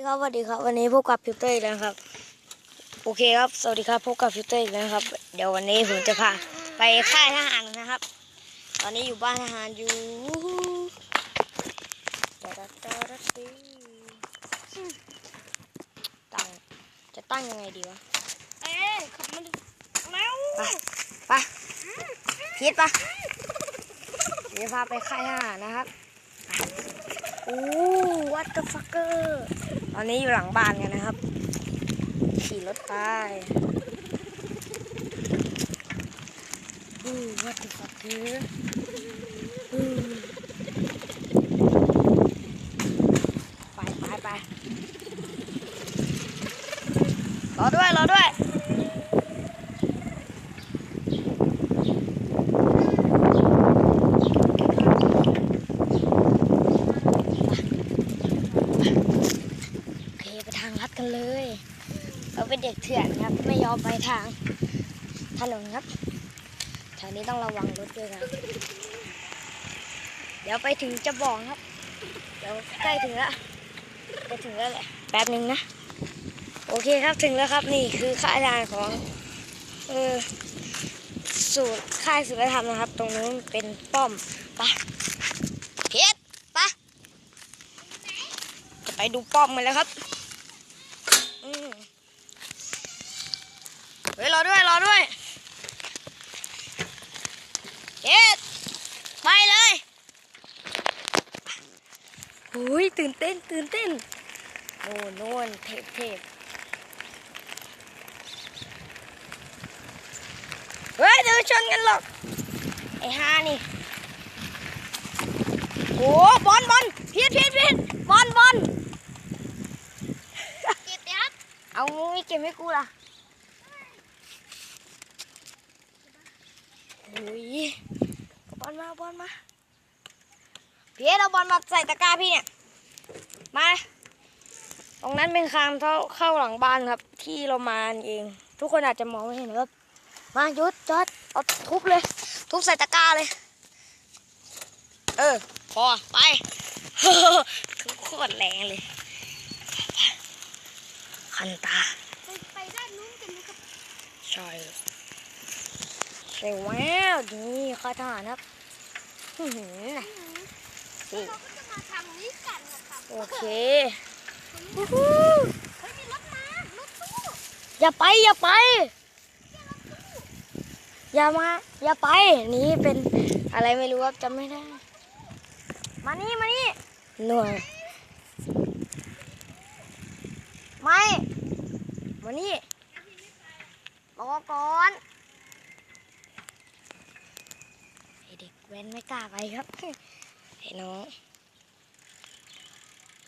ดีครับสวัสดีครับ วันนี้พบกับฟิวเตอร์อีกแล้วครับ โอเคครับ สวัสดีครับพบกับฟิวเตอร์อีกแล้วครับ เดี๋ยววันนี้ผมจะพาไปค่ายทหารนะครับ ตอนนี้อยู่บ้านทหารอยู่ตั้งจะตั้งยังไงดีวะ เอ๊ะขับมาดิแล้วไปไปพีทปะเดี๋ยวพาไปค่ายทหารนะครับอู้วัดเตอนนี้อยู่หลังบ้านกันนะครับ ขี่รถไปอู้วัดเดอะฟักเกอไปไปไปรอด้วยรอด้วย โอเคไปทางลัดกัน เลยเราเป็นเด็กเถื่อนครับ ไม่ยอมไปทางถนนครับแถวนี้ต้องระวังรถด้วยครับเดี๋ยวไปถึงจะบอกครับ เดี๋ยวใกล้ถึงแล้วจะถึงแล้วแหละแป๊บหนึ่งนะ โอเคครับถึงแล้วครับนี่คือค่ายทารของเออสูตรค่ายสุรธรรมนะครับ ตรงนู้นเป็นป้อมปะเพชรปะจะไปดูป้อมกันแล้วครับ อืมเฮ้ยรอด้วยรอด้วยเอ็ดไปเลยโอ้ยตื่นเต้นตื่นเต้นโน่นโน่นเทพเทพเฮ้ยเดี๋ยวชนกันหรอก ไอ้ฮานี่โอ้บอลบอลพีดพีดพีดบอลบอลเก็บครับ เอามึงไม่เก็บให้กูล่ะ อ้ยบอลมาบอลมาพี่เอาบอลมาใส่ตะกร้าพี่เนี่ย มา ตรงนั้นเป็นทางเข้าเข้าหลังบ้านครับ ที่เรามาเอง ทุกคนอาจจะมองไม่เห็นครับ มายุดจอดเอาทุบเลย ทุบใส่ตะกร้าเลย เออ พอไปทุกโคตรแรงเลยคันตาไปไปด้านนู้นกันนะครับใช่ ใช่แววนี่ข้าทหารครับอื้อหือน่ะแล้วเราก็จะมาทานี้กันนะครับโอเคเฮ้ยมีรถมารถตู้อย่าไปอย่าไป อย่ามา อย่าไป นี่เป็นอะไรไม่รู้ครับจำไม่ได้ มานี่มานี่หน่วยไม่มานี่รอก่อนไอ เด็กแว้นไม่กล้าไปครับไอ้น้อง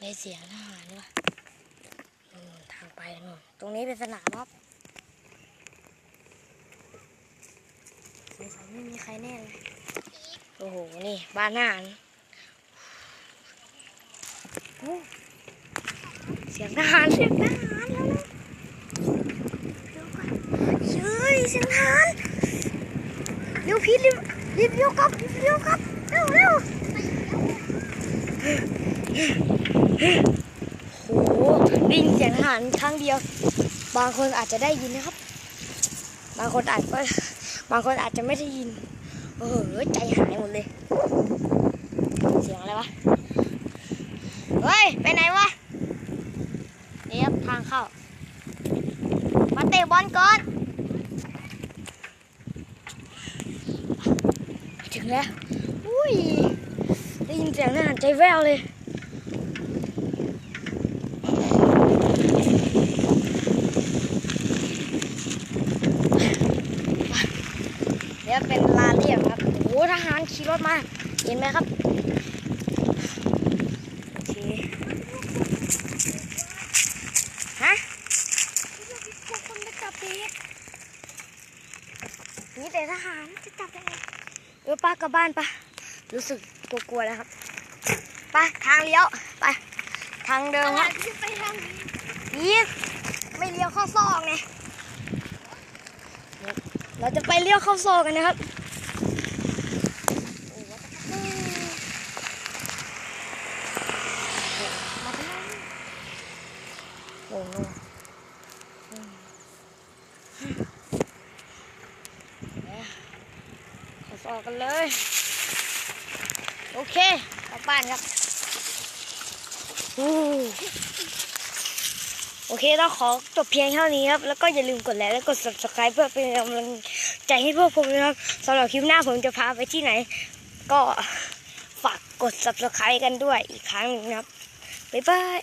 ได้เสียงทหารว่ะนู่นทางไปนู่นตรงนี้เป็นสนามครับสงสัยไม่มีใครแน่เลยโอ้โห นี่ บ้านทหารเสียงทหารเสียงทหารแล้วนะเดี๋ยเฮ้ยเสียงทหารเร็วพี่รีบ รีบเร็วครับรีบเร็วครับเร็วเร็วโอ้โหได้ยินเสียงหารครั้งเดียว บางคนอาจจะได้ยินนะครับ บางคนอาจก็บางคนอาจจะไม่ได้ยินโอ้โหใจหายหมดเลย เสียงอะไรวะเฮ้ยไปไหนวะนี่ครับทางเข้า มาเตะบอลก่อน ถึงแล้ว อุ้ย ได้ยินเสียงน่าใจแววเลยเนี่ยเป็นลาเรียบครับ โอ้ทหารขี่รถมา เห็นไหมครับ โอเค ฮะ พวกคนจะจับเด็ก นี่แต่ทหารจะจับได้ไง เออป้ากลับบ้านปะรู้สึกกลัวๆแล้วครับไปทางเลี้ยวไปทางเดิมอะไรครับที่ไปทางนี้นี่ไม่เลี้ยวเข้าซอกไงเราจะไปเลี้ยวเข้าซอกกันนะครับมาทางนี้ โอ้โหขอสอ กันเลย โอเคกลับบ้านครับโอเคต้องขอจบเพียงเท่านี้ครับ แล้วก็อย่าลืมกดไลค์และกด subscribe เพื่อเป็นกำลังใจให้พวกผมนะครับสำหรับคลิปหน้าผมจะพาไปที่ไหน ก็ฝากกด subscribe กันด้วยอีกครั้งหนึงครับบ๊ายบาย